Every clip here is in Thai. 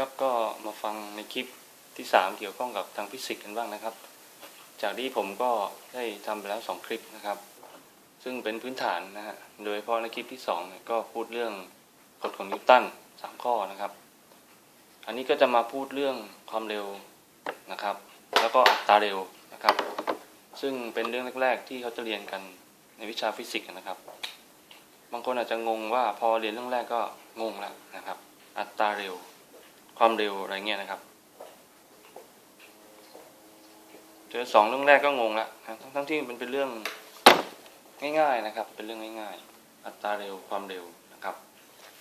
ครับก็มาฟังในคลิปที่ 3 เกี่ยวข้องกับทางฟิสิกส์กันบ้างนะครับ จากที่ผมก็ได้ทำไปแล้ว 2 คลิปนะครับ ซึ่งเป็นพื้นฐานนะฮะโดยเฉพาะในคลิปที่2เนี่ยก็พูดเรื่องกฎของนิวตัน3ข้อนะครับ อันนี้ก็จะมาพูดเรื่องความเร็วนะครับ แล้วก็อัตราเร็วนะครับ ซึ่งเป็นเรื่องแรก ๆ ที่เขาจะเรียนกันในวิชาฟิสิกส์นะครับ บางคนอาจจะงงว่าพอเรียนเรื่องแรกก็งงแล้วนะครับ อัตราเร็ว ความเร็วอะไรเงี้ยนะครับเจอสองเรื่องแรกก็งงละทั้งทั้งที่มันเป็นเรื่องง่าย ๆนะครับ เป็นเรื่องง่าย ๆ อัตราเร็วความเร็วนะครับ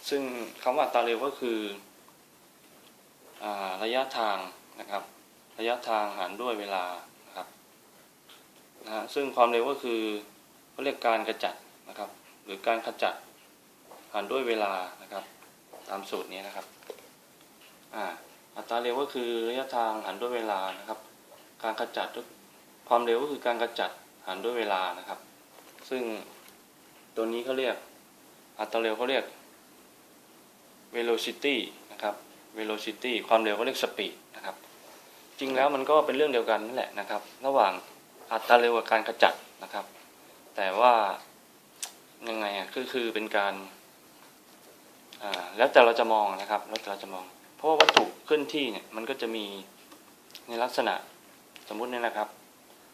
ซึ่งคำว่าอัตราเร็วก็คืออระยะทางนะครับ ระยะทางหารด้วยเวลานะครับนะฮะซึ่งความเร็วก็คือเขาเรียกการกระจัดนะครับ หรือการขจัดหารด้วยเวลานะครับ ตามสูตรนี้นะครับ อัตราเร็วก็คือระยะทางหารด้วยเวลานะครับ การขจัดความเร็วก็คือการขจัดหารด้วยเวลานะครับ ซึ่งตัวนี้เขาเรียกอัตราเร็วเขาเรียก velocity นะครับ velocity ความเร็วเขาเรียก speed นะครับ จริงแล้วมันก็เป็นเรื่องเดียวกันนั่นแหละนะครับ ระหว่างอัตราเร็วกับการขจัดนะครับ แต่ว่ายังไงอะคือคือเป็นการอ่าแล้วแต่เราจะมองนะครับ แล้วแต่เราจะมอง เพราะว่าวัตถุเคลื่อนที่เนี่ยมันก็จะมีในลักษณะสมมุติเนี่ยนะครับ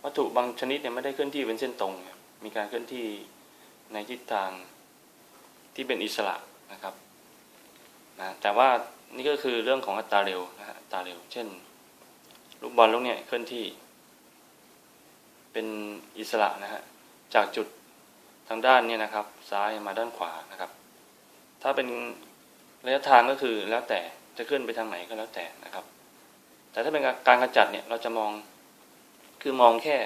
วัตถุบางชนิดเนี่ยไม่ได้เคลื่อนที่เป็นเส้นตรงมีการเคลื่อนที่ในทิศทางที่เป็นอิสระนะครับนะแต่ว่านี่ก็คือเรื่องของอัตราเร็วนะฮะอัตราเร็ว เช่น ลูกบอลลูกเนี่ยเคลื่อนที่ เป็นอิสระนะฮะจากจุดทางด้านเนี่ยนะครับ ซ้ายมาด้านขวานะครับ ถ้าเป็นระยะทางก็คือแล้วแต่ จะเคลื่อนไปทางไหนก็แล้วแต่นะครับ แต่ถ้าเป็นการกระจัดเนี่ยเราจะมองคือมองแค่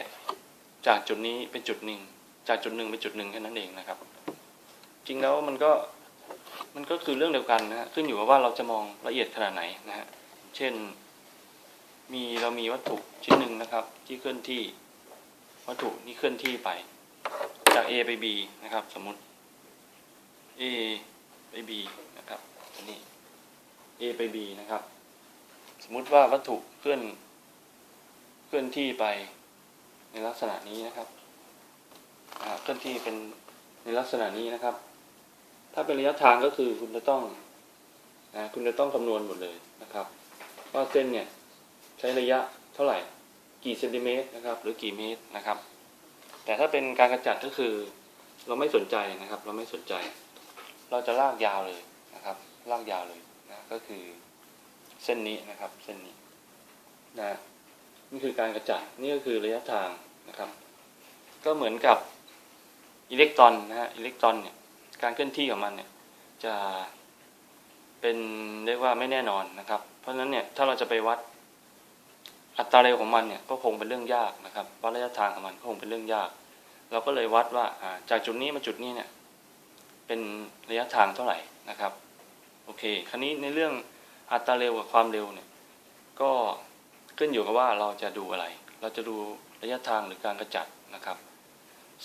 จากจุดนี้เป็นจุดหนึ่งจากจุดหนึ่งเป็นจุดหนึ่งแค่นั้นเองนะครับ จริงแล้วมันก็มันก็คือเรื่องเดียวกันนะฮะขึ้นอยู่กับว่าเราจะมองละเอียดขนาดไหนนะฮะเช่น มีเรามีวัตถุชิ้นหนึ่งนะครับ ที่เคลื่อนที่วัตถุนี้เคลื่อนที่ไป จาก A ไป B นะครับ สมมุติ A ไป B นะครับอันนี้ A ไป B นะครับ สมมุติว่าวัตถุเคลื่อนเคลื่อนที่ไปในลักษณะนี้นะครับเคลื่อนที่เป็นในลักษณะนี้นะครับ ถ้าเป็นระยะทางก็คือคุณจะต้องนะคุณจะต้องคำนวณหมดเลยนะครับ ว่าเส้นเนี่ยใช้ระยะเท่าไหร่ กี่เซนติเมตรนะครับ หรือกี่เมตรนะครับ แต่ถ้าเป็นการกระจัดก็คือ เราไม่สนใจนะครับ เราไม่สนใจ เราจะลากยาวเลยนะครับ ลากยาวเลย ก็คือเส้นนี้นะครับ เส้นนี้นะนี่คือการกระจัดนี่ก็คือระยะทางนะครับ ก็เหมือนกับอิเล็กตรอนนะฮะอิเล็กตรอนเนี่ยการเคลื่อนที่ของมันเนี่ยจะเป็นเรียกว่าไม่แน่นอนนะครับ เพราะฉะนั้นเนี่ยถ้าเราจะไปวัดอัตราเร็วของมันเนี่ยก็คงเป็นเรื่องยากนะครับวัดระยะทางของมันก็คงเป็นเรื่องยาก เราก็เลยวัดว่าจากจุดนี้มาจุดนี้เนี่ยเป็นระยะทางเท่าไหร่นะครับ โอเค คราวนี้ในเรื่องอัตราเร็วกับความเร็วเนี่ยก็ขึ้นอยู่กับว่าเราจะดูอะไร เราจะดูระยะทางหรือการกระจัดนะครับ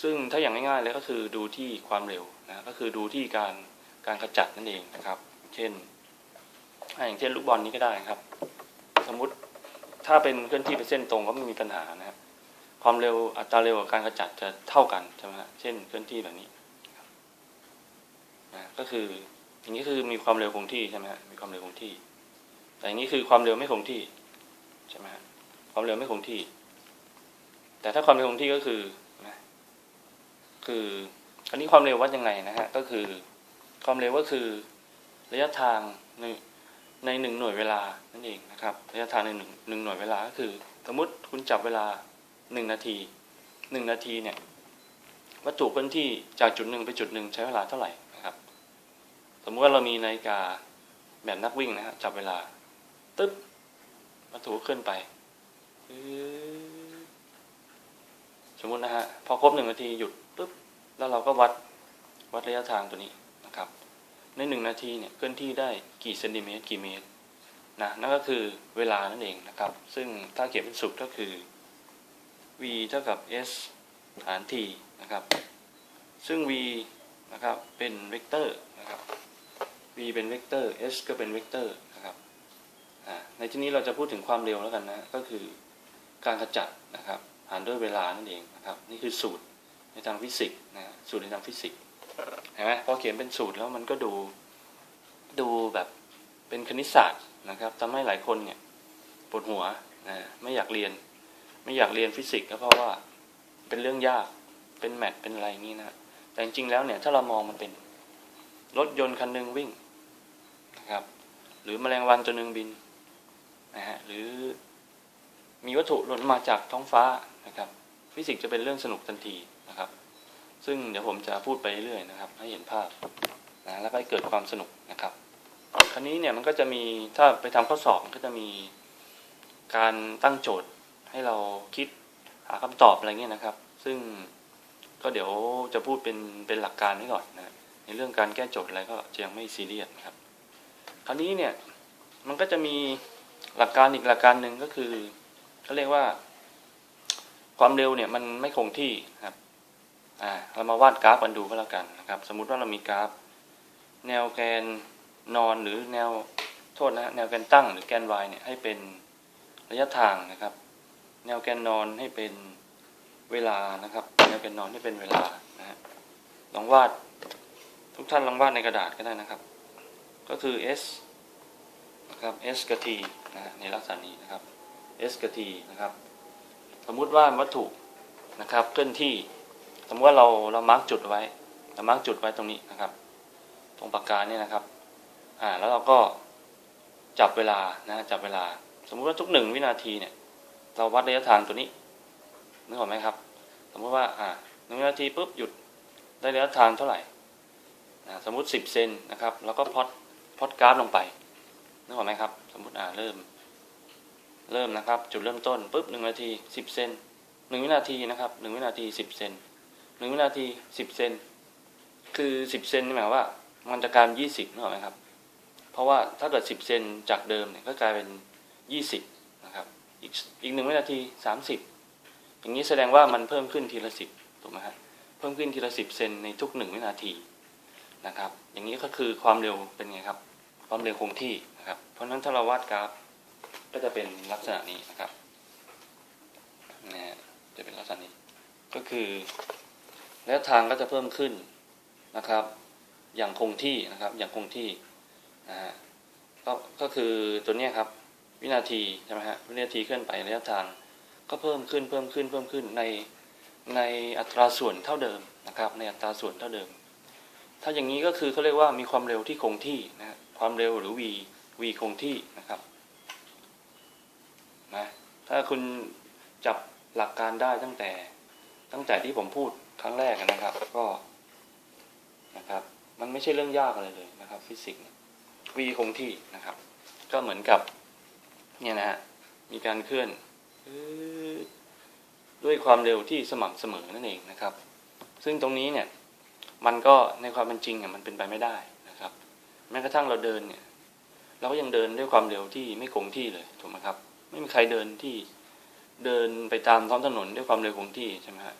ซึ่งถ้าอย่างง่ายๆเลยก็คือดูที่ความเร็วนะก็คือดูที่การการกระจัดนั่นเองนะครับ เช่นอย่างเช่นลูกบอลนี้ก็ได้ครับ สมมุติถ้าเป็นเคลื่อนที่เป็นเส้นตรงก็ไม่มีปัญหานะครับความเร็วอัตราเร็วกับการกระจัดจะเท่ากันใช่ไหมฮะเช่นเคลื่อนที่แบบนี้นะก็คือ อย่างนี้คือมีความเร็วคงที่ใช่ไหมฮะมีความเร็วคงที่ แต่อย่างนี้คือความเร็วไม่คงที่ใช่ไหมฮะความเร็วไม่คงที่ แต่ถ้าความเร็วคงที่ก็คือนะคืออันนี้ความเร็ววัดยังไงนะฮะก็คือความเร็วก็คือระยะทางในในหนึ่งหน่วยเวลานั่นเองนะครับระยะทางในหนึ่งหนึ่งหน่วยเวลาก็คือ สมมติคุณจับเวลาหนึ่งนาทีหนึ่งนาทีเนี่ยวัตถุเคลื่อนที่จากจุดหนึ่งไปจุดหนึ่งใช้เวลาเท่าไหร่ สมมติว่าเรามีนาฬิกาแบบนักวิ่งนะฮะจับเวลา ตึ๊บวัตถุเคลื่อนไปสมมุตินะฮะพอครบหนึ่งนาทีหยุดปึ๊บแล้วเราก็วัดวัดระยะทางตัวนี้นะครับ ในหนึ่งนาทีเนี่ยเคลื่อนที่ได้กี่เซนติเมตรกี่เมตรนะนั่นก็คือเวลานั่นเองนะครับ ซึ่งถ้าเขียนเป็นสูตรก็คือ v เท่ากับ s หาร t นะครับ ซึ่ง v นะครับเป็นเวกเตอร์นะครับ v เป็นเวกเตอร์ s ก็เป็นเวกเตอร์นะครับในที่นี้เราจะพูดถึงความเร็วแล้วกันนะ ก็คือการขจัดนะครับหารด้วยเวลานั่นเองนะครับ นี่คือสูตรในทางฟิสิกส์นะสูตรในทางฟิสิกส์เห็นไหมพอเขียนเป็นสูตรแล้วมันก็ดูดูแบบเป็นคณิตศาสตร์นะครับทำให้หลายคนเนี่ยปวดหัวนะไม่อยากเรียน ไม่อยากเรียนฟิสิกส์ก็เพราะว่าเป็นเรื่องยากเป็นแมทเป็นอะไรอย่างนี้นะแต่จริงๆแล้วเนี่ยถ้าเรามองมันเป็น รถยนต์คันหนึ่งวิ่งนะครับ หรือแมลงวันตัวหนึ่งบินนะฮะหรือมีวัตถุหล่นมาจากท้องฟ้านะครับ ฟิสิกส์จะเป็นเรื่องสนุกทันทีนะครับ ซึ่งเดี๋ยวผมจะพูดไปเรื่อยๆนะครับ ให้เห็นภาพนะแล้วก็ให้เกิดความสนุกนะครับคราวนี้เนี่ยมันก็จะมีถ้าไปทำข้อสอบก็จะมีการตั้งโจทย์ให้เราคิดหาคำตอบอะไรเงี้ยนะครับ ซึ่งก็เดี๋ยวจะพูดเป็นเป็นหลักการไว้ก่อนนะ เรื่องการแก้โจทย์อะไรก็จะยังไม่ซีเรียสครับ คราวนี้เนี่ยมันก็จะมีหลักการอีกหลักการหนึ่งก็คือเขาเรียกว่า ความเร็วเนี่ยมันไม่คงที่ครับอ่าเรามาวาดกราฟกันดูก็แล้วกันนะครับ สมมุติว่าเรามีกราฟ แนวแกนนอนหรือแนวโทษนะแนวแกนตั้งหรือแกน y เนี่ยให้เป็นระยะทางนะครับ แนวแกนนอนให้เป็นเวลานะครับ แนวแกนนอนให้เป็นเวลานะฮะลองวาด ทุกท่านลองวาดในกระดาษก็ได้นะครับ ก็คือ s นะครับ s กับ t นะในลักษณะนี้นะครับ s กับ t นะครับ สมมุติว่าวัตถุนะครับเคลื่อนที่ สมมติว่าเราเรามาร์กจุดไว้เรามาร์กจุดไว้ตรงนี้นะครับ ตรงปากกาเนี่ยนะครับอ่าแล้วเราก็จับเวลานะจับเวลา สมมุติว่าทุกหนึ่งวินาทีเนี่ย เราวัดระยะทางตัวนี้นึกออกไหมครับ สมมติว่าอ่าหนึ่งวินาทีปุ๊บหยุดได้ระยะทางเท่าไหร่ นะสมมุติสิบเซนนะครับ แล้วก็พอดพอดกราฟลงไปนึกออกไหมครับ สมมุติอ่าเริ่ม เริ่มนะครับ จุดเริ่มต้นปุ๊บหนึ่งนาทีสิบเซนหนึ่งวินาทีนะครับหนึ่งวินาทีสิบเซนหนึ่งวินาทีสิบเซนคือสิบเซนนี่หมายว่า มันจะกลายเป็นยี่สิบนึกออกไหมครับ เพราะว่าถ้าเกิดสิบเซนจากเดิมเนี่ยก็กลายเป็นยี่สิบนะครับ อีกอีกหนึ่งวินาทีสามสิบอย่างนี้แสดงว่ามันเพิ่มขึ้นทีละสิบถูกไหมครับเพิ่มขึ้นทีละสิบเซนในทุกหนึ่งวินาที นะครับ อย่างนี้ก็คือความเร็วเป็นไงครับ ความเร็วคงที่นะครับ เพราะฉะนั้นถ้าเราวาดกราฟก็จะเป็นลักษณะนี้นะครับนะฮะจะเป็นลักษณะนี้ ก็คือระยะทางก็จะเพิ่มขึ้นนะครับ อย่างคงที่นะครับ อย่างคงที่นะฮะก็ก็คือตัวนี้ครับ วินาทีใช่ไหมฮะวินาทีเคลื่อนไประยะทางก็เพิ่มขึ้นเพิ่มขึ้นเพิ่มขึ้นในในอัตราส่วนเท่าเดิมนะครับ ในอัตราส่วนเท่าเดิม ถ้าอย่างนี้ก็คือเขาเรียกว่ามีความเร็วที่คงที่นะความเร็วหรือ v v คงที่นะครับนะถ้าคุณจับหลักการได้ตั้งแต่ ตั้งแต่ที่ผมพูดครั้งแรกนะครับ ก็นะครับ มันไม่ใช่เรื่องยากอะไรเลยนะครับ ฟิสิกส์ v คงที่นะครับ ก็เหมือนกับเนี่ยนะฮะมีการเคลื่อนด้วยความเร็วที่สม่ำเสมอนั่นเองนะครับ ซึ่งตรงนี้เนี่ย มันก็ในความเป็นจริงเนี่ยมันเป็นไปไม่ได้นะครับ แม้กระทั่งเราเดินเนี่ยเราก็ยังเดินด้วยความเร็วที่ไม่คงที่เลยถูกไหมครับ ไม่มีใครเดินที่เดินไปตามท้องถนนด้วยความเร็วคงที่ใช่ไหมฮะ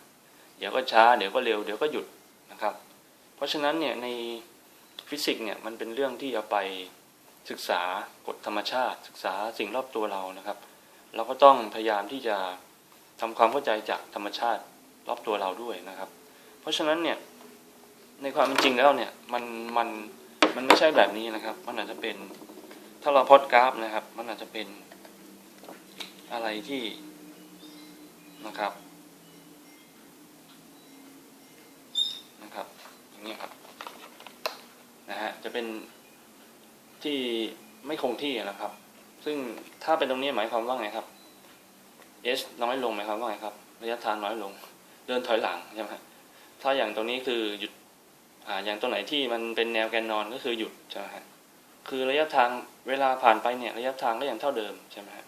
เดี๋ยวก็ช้าเดี๋ยวก็เร็วเดี๋ยวก็หยุดนะครับ เพราะฉะนั้นเนี่ยในฟิสิกส์เนี่ยมันเป็นเรื่องที่เอาไปศึกษากฎธรรมชาติ ศึกษาสิ่งรอบตัวเรานะครับ เราก็ต้องพยายามที่จะทำความเข้าใจจากธรรมชาติรอบตัวเราด้วยนะครับ เพราะฉะนั้นเนี่ย ในความเป็นจริงแล้วเนี่ยมันมันมันไม่ใช่แบบนี้นะครับ มันอาจจะเป็นถ้าเราพอดกราฟนะครับ มันอาจจะเป็นอะไรที่นะครับนะครับ อย่างนี้ครับนะฮะจะเป็นที่ไม่คงที่นะครับ ซึ่งถ้าเป็นตรงนี้หมายความว่าไงครับ s น้อยลงหมายความว่าไงครับ ระยะทางน้อยลง เดินถอยหลังใช่ไหมถ้าอย่างตรงนี้คือหยุด อ่าอย่างตรงไหนที่มันเป็นแนวแกนนอนก็คือหยุดใช่ไหมฮะคือระยะทางเวลาผ่านไปเนี่ยระยะทางก็ยังเท่าเดิมใช่ไหมฮะ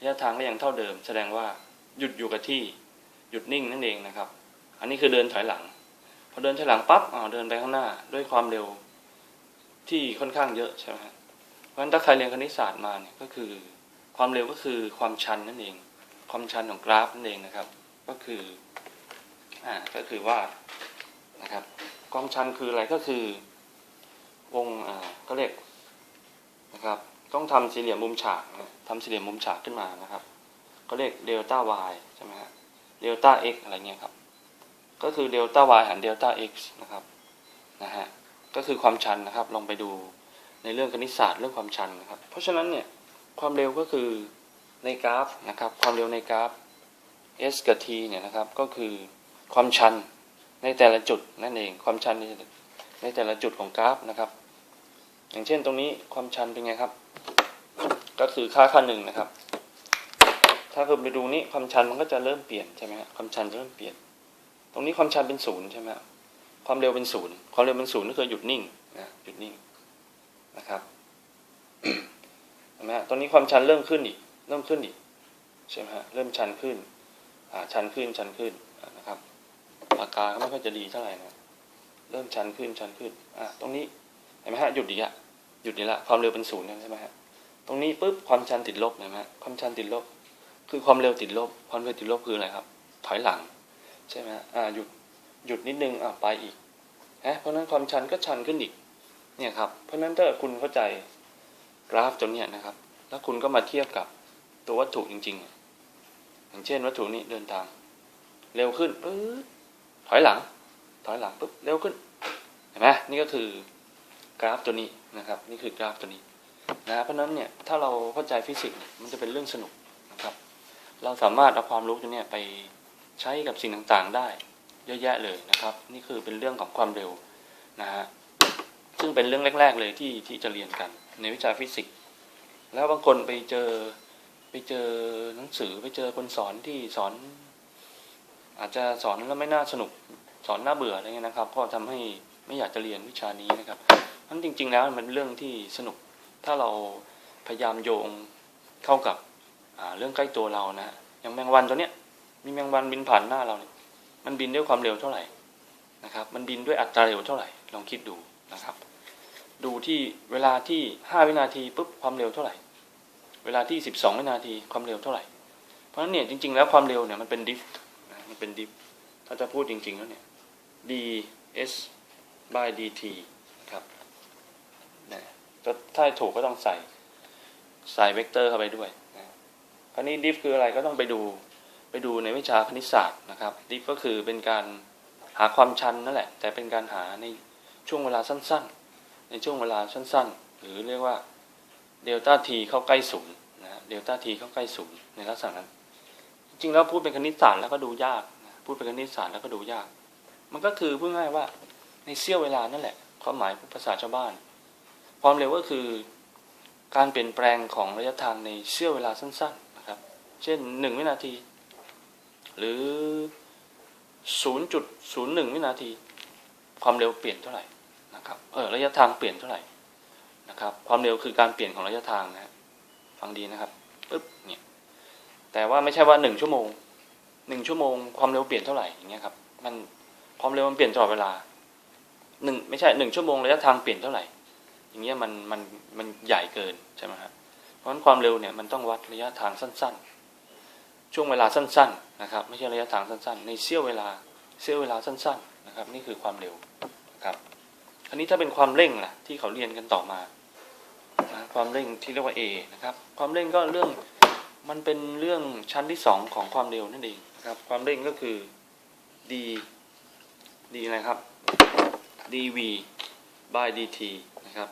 ระยะทางก็ยังเท่าเดิม แสดงว่าหยุดอยู่กับที่หยุดนิ่งนั่นเองนะครับ อันนี้คือเดินถอยหลัง พอเดินถอยหลังปั๊บอ่าเดินไปข้างหน้าด้วยความเร็วที่ค่อนข้างเยอะใช่ไหมฮะเพราะฉะนั้นถ้าใครเรียนคณิตศาสตร์มาเนี่ยก็คือ ความเร็วก็คือความชันนั่นเอง ความชันของกราฟนั่นเองนะครับ ก็คืออ่าก็คือว่านะครับ ความชันคืออะไรก็คือวงอ่าก็เรียกนะครับต้องทำสี่เหลี่ยมมุมฉากนะทำสี่เหลี่ยมมุมฉากขึ้นมานะครับ ก็เรียกเดลต้า y ใช่ไหมฮะเดลต้า x อะไรเงี้ยครับ ก็คือเดลต้า y หารเดลต้า x นะครับนะฮะก็คือความชันนะครับลองไปดูในเรื่องคณิตศาสตร์เรื่องความชันนะครับ เพราะฉะนั้นเนี่ยความเร็วก็คือในกราฟนะครับ ความเร็วในกราฟ s กับ t เนี่ยนะครับ ก็คือความชัน ในแต่ละจุดนั่นเอง ความชันในแต่ละจุดของกราฟนะครับ อย่างเช่นตรงนี้ความชันเป็นไงครับ ก็คือค่าค่าหนึ่งนะครับ ถ้าคุณไปดูนี้ความชันมันก็จะเริ่มเปลี่ยนใช่ไหมความชันจะเริ่มเปลี่ยน ตรงนี้ความชันเป็นศูนย์ใช่ไหมความเร็วเป็นศูนย์ความเร็วเป็นศูนย์ก็คือหยุดนิ่งนะหยุดนิ่งนะครับเห็นไหมตรงนี้ความชันเริ่มขึ้นอีก เริ่มขึ้นอีกใช่ไหมฮะเริ่มชันขึ้น อ่าชันขึ้นชันขึ้นนะครับ ปากกาก็ไม่ค่อยจะดีเท่าไหร่นะเริ่มชันขึ้นชันขึ้น อ่าตรงนี้เห็นไหมฮะหยุดอีอะหยุดอีกละความเร็วเป็นศูนย์ใช่ไหมฮะตรงนี้ปุ๊บความชันติดลบเห็นไหมฮะความชันติดลบ คือความเร็วติดลบ ความเร็วติดลบคืออะไรครับ ถอยหลัง ใช่ไหมฮะอ่าหยุดหยุดนิดนึงอ่าไปอีกฮะเพราะนั้นความชันก็ชันขึ้นอีก เนี่ยครับ เพราะนั้นถ้าคุณเข้าใจกราฟตัวเนี้ยนะครับ แล้วคุณก็มาเทียบกับตัววัตถุจริง ๆ อย่างเช่น วัตถุนี้เดินทาง เร็วขึ้นปึ๊บ ถอยหลัง ถอยหลังปุ๊บเร็วขึ้น เห็นไหมนี่ก็คือกราฟตัวนี้นะครับ นี่คือกราฟตัวนี้นะเพราะนั้นเนี่ยถ้าเราเข้าใจฟิสิกส์มันจะเป็นเรื่องสนุกนะครับ เราสามารถเอาความรู้ตัวนี้ไปใช้กับสิ่งต่างๆ ได้เยอะแยะเลยนะครับ นี่คือเป็นเรื่องของความเร็วนะฮะซึ่งเป็นเรื่องแรก ๆ เลยที่ที่จะเรียนกัน ในวิชาฟิสิกส์แล้วบางคนไปเจอไปเจอหนังสือไปเจอคนสอนที่สอน อาจจะสอนแล้วไม่น่าสนุกสอนน่าเบื่ออะไรเงี้ยนะครับก็ทำให้ไม่อยากจะเรียนวิชานี้นะครับนั้นจริง ๆ แล้วมันเป็นเรื่องที่สนุกถ้าเราพยายามโยงเข้ากับเรื่องใกล้ตัวเรานะอย่างแมงวันตัวเนี้ยมีแมงวันบินผ่านหน้าเราเนี่ยมันบินด้วยความเร็วเท่าไหร่นะครับ มันบินด้วยอัตราเร็วเท่าไหร่ลองคิดดูนะครับ ดูที่เวลาที่ห้าวินาทีปุ๊บความเร็วเท่าไหร่ เวลาที่ 12 วินาทีความเร็วเท่าไหร่เพราะฉะนั้นเนี่ยจริง ๆ แล้วความเร็วเนี่ยมันเป็นดิฟ เป็นดิฟถ้าจะพูดจริง ๆ แล้วเนี่ย ds by dt ครับนะก็ถ้าถูกก็ต้องใส่ใส่เวกเตอร์เข้าไปด้วยนะคราวนี้ดิฟคืออะไรก็ต้องไปดูไปดูในวิชาคณิตศาสตร์นะครับ ดิฟก็คือเป็นการหาความชันนั่นแหละ แต่เป็นการหาในช่วงเวลาสั้น ๆ ในช่วงเวลาสั้น ๆ หรือเรียกว่าเดลต้าทีเข้าใกล้ศูนย์นะเดลต้าทีเข้าใกล้ศูนย์ในลักษณะนั้น จริงแล้วพูดเป็นคณิตศาสตร์แล้วก็ดูยากพูดเป็นคณิตศาสตร์แล้วก็ดูยาก มันก็คือพูดง่ายว่าในเสี้ยวเวลานั่นแหละ ความหมายภาษาชาวบ้าน ความเร็วก็คือการเปลี่ยนแปลงของระยะทางในเสี้ยวเวลาสั้นๆนะครับ เช่นหนึ่งวินาที หรือศูนย์จุดศูนย์หนึ่งวินาที ความเร็วเปลี่ยนเท่าไหร่นะครับเออระยะทางเปลี่ยนเท่าไหร่นะครับ ความเร็วคือการเปลี่ยนของระยะทางนะฮะฟังดีนะครับปึ๊บเนี่ย แต่ว่าไม่ใช่ว่าหนึ่งชั่วโมงหนึ่งชั่วโมงความเร็วเปลี่ยนเท่าไหร่อย่างเงี้ยครับ มันความเร็วมันเปลี่ยนตลอดเวลาหนึ่งไม่ใช่หนึ่งชั่วโมงระยะทางเปลี่ยนเท่าไหร่ อย่างเงี้ยมันมันมันใหญ่เกินใช่ไหมครับเพราะฉะนั้นความเร็วเนี่ยมันต้องวัดระยะทางสั้น ๆ ช่วงเวลาสั้น ๆ นะครับ ไม่ใช่ระยะทางสั้น ๆ ในเสี้ยวเวลาเสี้ยวเวลาสั้น ๆ นะครับ นี่คือความเร็วนะครับอันนี้ถ้าเป็นความเร่งล่ะที่เขาเรียนกันต่อมาความเร่งที่เรียกว่า A นะครับ ความเร่งก็เรื่อง มันเป็นเรื่องชั้นที่สองของความเร็วนั่นเองนะครับ ความเร่งก็คือ d d นะไรครับ dv by dt นะครับ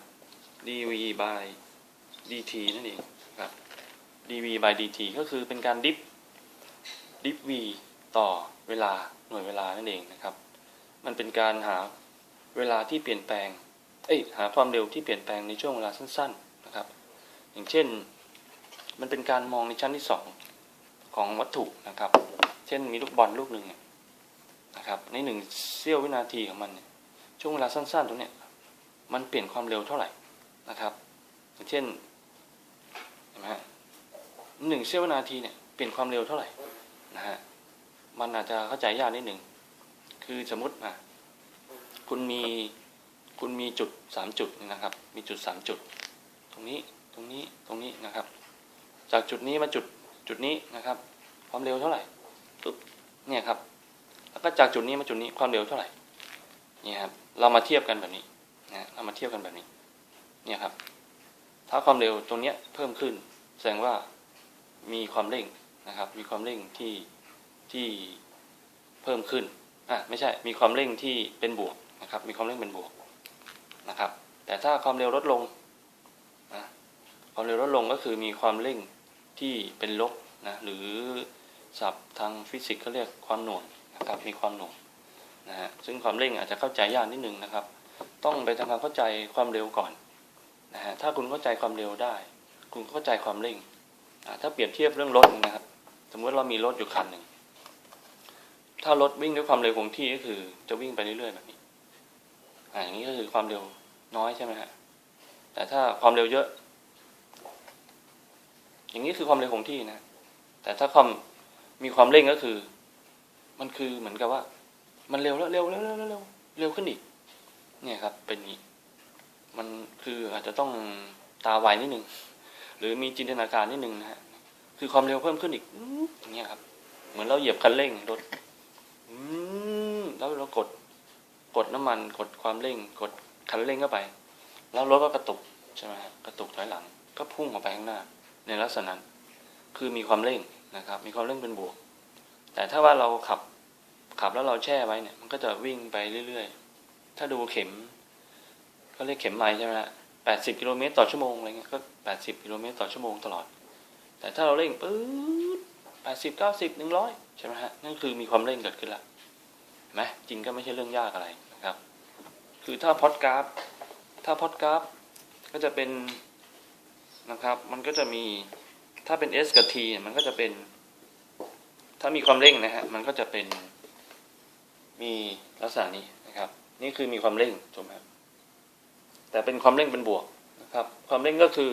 dv by dt นั่นเองครับ dv by dt ก็คือเป็นการดิฟดิฟ v ต่อเวลาหน่วยเวลานั่นเองนะครับ มันเป็นการหาเวลาที่เปลี่ยนแปลง เอ้ยหาความเร็วที่เปลี่ยนแปลงในช่วงเวลาสั้น ๆนะครับ อย่างเช่น มันเป็นการมองในชั้นที่สองของวัตถุนะครับ เช่นมีลูกบอลลูกหนึ่งนะครับ ในหนึ่งเสี้ยววินาทีของมันเนี่ยช่วงเวลาสั้นๆตรงเนี้ยมันเปลี่ยนความเร็วเท่าไหร่นะครับ เช่นเห็นไหมฮะหนึ่งเสี้ยววินาทีเนี่ยเปลี่ยนความเร็วเท่าไหร่นะฮะมันอาจจะเข้าใจยากนิดหนึ่งคือสมมติอะคุณมีคุณมีจุดสามจุดนะครับ มีจุดสามจุด ตรงนี้ตรงนี้ตรงนี้นะครับ จากจุดนี้มาจุดจุดนี้นะครับ ความเร็วเท่าไหร่ปุ๊บเนี่ยครับ แล้วก็จากจุดนี้มาจุดนี้ความเร็วเท่าไหร่เนี่ยครับเรามาเทียบกันแบบนี้นะเรามาเทียบกันแบบนี้ เนี่ยครับ ถ้าความเร็วตรงเนี้ยเพิ่มขึ้น แสดงว่ามีความเร่งนะครับ มีความเร่งที่ที่เพิ่มขึ้นอะไม่ใช่มีความเร่งที่เป็นบวกนะครับ มีความเร่งเป็นบวกนะครับ แต่ถ้าความเร็วลดลงนะความเร็วลดลงก็คือมีความเร่ง ที่เป็นลบนะหรือศัพท์ทางฟิสิกส์เขาเรียกความหน่วงนะครับมีความหน่วงนะฮะซึ่งความเร่งอาจจะเข้าใจยากนิดนึงนะครับ ต้องไปทำความเข้าใจความเร็วก่อนนะฮะถ้าคุณเข้าใจความเร็วได้ คุณก็เข้าใจความเร่งถ้าเปรียบเทียบเรื่องรถนะครับสมมติเรามีรถอยู่คันหนึ่งถ้ารถวิ่งด้วยความเร็วคงที่ก็คือ จะวิ่งไปเรื่อยๆแบบนี้อ่าอย่างนี้ก็คือความเร็วน้อยใช่ไหมฮะแต่ถ้าความเร็วเยอะ อย่างนี้คือความเร็วคงที่นะ แต่ถ้าความมีความเร่งก็คือ มันคือเหมือนกับว่า มันเร็วแล้วเร็วเร็วเร็วเร็วเร็วเร็วขึ้นอีก เนี่ยครับ เป็นนี้ มันคืออาจจะต้องตาไวนิดนึงหรือมีจินตนาการนิดนึงนะฮะคือความเร็วเพิ่มขึ้นอีกอย่างเงี้ยครับ เหมือนเราเหยียบคันเร่งรถแล้วเรากดกดน้ำมันกดความเร่ง กดคันเร่งเข้าไป แล้วรถก็กระตุกใช่ไหมครับกระตุกถอยหลัง ก็พุ่งออกไปข้างหน้า ในลักษณะนั้นคือมีความเร่งนะครับ มีความเร่งเป็นบวก แต่ถ้าว่าเราขับขับแล้วเราแช่ไว้เนี่ยมันก็จะวิ่งไปเรื่อยๆ ถ้าดูเข็มเขาเรียกเข็มไมล์ใช่ไหมฮะแปดสิบกิโลเมตรต่อชั่วโมงอะไรเงี้ยก็แปดสิบกิโลเมตรต่อชั่วโมงตลอด แต่ถ้าเราเร่งปื๊ดแปดสิบเก้าสิบหนึ่งร้อยใช่ไหมฮะนั่นคือมีความเร่งเกิดขึ้นละเห็นไหมจริงก็ไม่ใช่เรื่องยากอะไรนะครับ คือถ้าพอดกราฟ ถ้าพอดกราฟก็จะเป็น นะครับ มันก็จะมีถ้าเป็น S กับ T เนี่ยมันก็จะเป็น ถ้ามีความเร่งนะฮะมันก็จะเป็นมีลักษณะนี้นะครับ นี่คือมีความเร่งถูกไหมครับแต่เป็นความเร่งเป็นบวกนะครับ ความเร่งก็คือ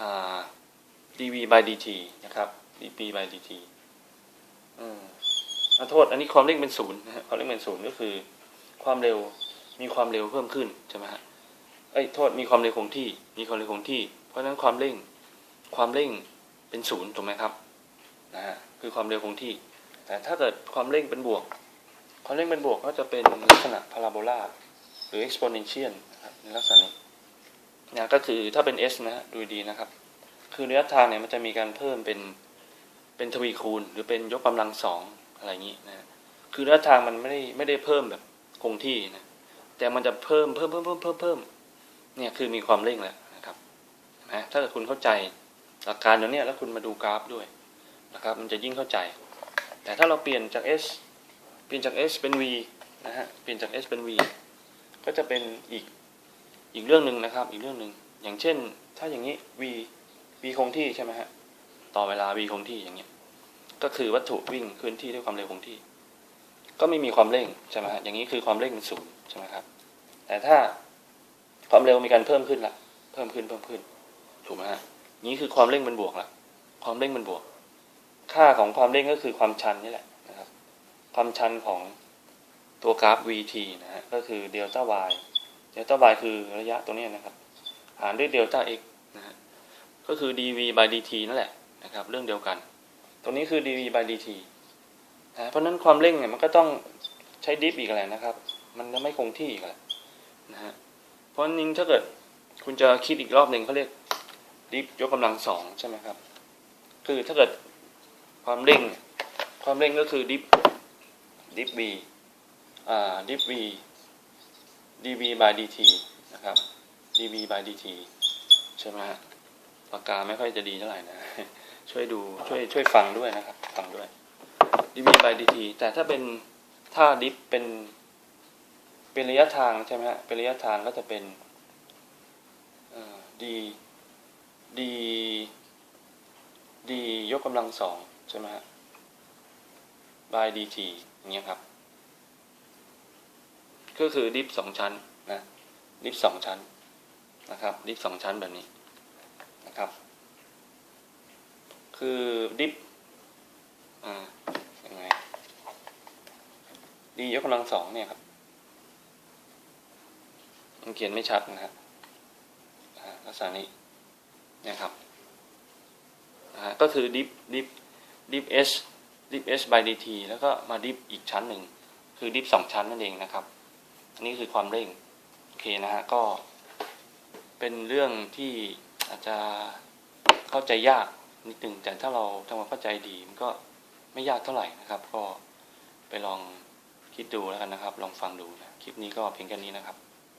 อ่า dv by dt นะครับ dv by dt อืมอโทษ อันนี้ความเร่งเป็นศูนย์นะฮะความเร่งเป็นศูนย์ก็คือ ความเร็วมีความเร็วเพิ่มขึ้นใช่ไหมฮะ เอ้ยโทษมีความเร็วคงที่ มีความเร็วคงที่ เพราะฉะนั้นความเร่งความเร่งเป็นศูนย์ถูกไหมครับนะฮะคือความเร็วคงที่ แต่ถ้าเกิดความเร่งเป็นบวก ความเร่งเป็นบวกก็จะเป็นลักษณะพาราโบลาหรือ exponential นะครับในลักษณะนี้นะก็คือถ้าเป็น s นะฮะดูดีนะครับ คือระยะทางเนี่ยมันจะมีการเพิ่มเป็นเป็นทวีคูณ หรือเป็นยกกำลังสองอะไรอย่างนี้นะคือระยะทางมันไม่ได้ไม่ได้เพิ่มแบบคงที่นะแต่มันจะเพิ่มเพิ่มเพิ่มเพิ่มเพิ่มเพิ่ม เนี่ยคือมีความเร่งแล้วนะครับนะถ้าเกิดคุณเข้าใจหลักการตรงนี้แล้วคุณมาดูกราฟด้วยนะครับ มันจะยิ่งเข้าใจ แต่ถ้าเราเปลี่ยนจาก s เปลี่ยนจาก s เป็น v นะฮะเปลี่ยนจาก s เป็น v ก็จะเป็นอีกอีกเรื่องหนึ่งนะครับ อีกเรื่องหนึ่งอย่างเช่น ถ้าอย่างนี้ v v คงที่ใช่ไหมฮะต่อเวลา v คงที่อย่างเงี้ยก็คือวัตถุวิ่งเคลื่อนที่ด้วยความเร็วคงที่ ก็ไม่มีความเร่งใช่ไหมฮะอย่างนี้คือความเร่งเป็นศูนย์ใช่ไหมครับแต่ถ้า ความเร็วมีการเพิ่มขึ้นละเพิ่มขึ้นเพิ่มขึ้น ถูกไหมฮะนี้คือความเร่งเป็นบวกละความเร่งเป็นบวก ค่าของความเร่งก็คือความชันนี่แหละนะครับ ความชันของตัวกราฟ vt นะฮะก็คือเดลต้า y เดลต้า y คือระยะตัวนี้นะครับ หารด้วยเดลต้า x นะฮะก็คือ dv by dt นั่นแหละนะครับ เรื่องเดียวกัน ตรงนี้คือ dv by dt นะเพราะฉะนั้นความเร่งเนี่ยมันก็ต้องใช้ดิฟอีกแหละนะครับ มันจะไม่คงที่อีกแหละนะฮะ เพราะนั้นถ้าเกิดคุณจะคิดอีกรอบหนึ่งเขาเรียกดิฟยกกำลังสองใช่ไหมครับ คือถ้าเกิดความเร่ง ความเร่งก็คือดิฟดิฟ v อ่าดิฟ v dv by dt นะครับ dv by dt ใช่ไหมฮะปากกาไม่ค่อยจะดีเท่าไหร่นะ ช่วยดูช่วยช่วยฟังด้วยนะครับ ฟังด้วย dv by dt แต่ถ้าเป็นถ้าดิฟเป็น เป็นระยะทางใช่ไหมฮะเป็นระยะทางก็จะเป็นเอ่อ d d d ยกกำลังสองใช่ไหมฮะ by dt อย่างเงี้ยครับ ก็คือดิฟสองชั้นนะดิฟสองชั้นนะครับ ดิฟสองชั้นแบบนี้นะครับ คือดิฟอ่ายังไงดียกกำลังสองเนี่ยครับ มันเขียนไม่ชัดนะครับอ่าลักษณะนี้นี่ยครับก็คือดิฟดิฟดิฟ s ดิฟ s by dt แล้วก็มาดิฟอีกชั้นหนึ่ง คือดิฟสองชั้นนั่นเองนะครับ อันนี้คือความเร่ง โอเคนะฮะก็เป็นเรื่องที่อาจจะเข้าใจยากนิดนึงแต่ถ้าเราทำความเข้าใจดีมันก็ไม่ยากเท่าไหร่นะครับ ก็ไปลองคิดดูแล้วกันนะครับ ลองฟังดูนะ คลิปนี้ก็เพียงแค่นี้นะครับ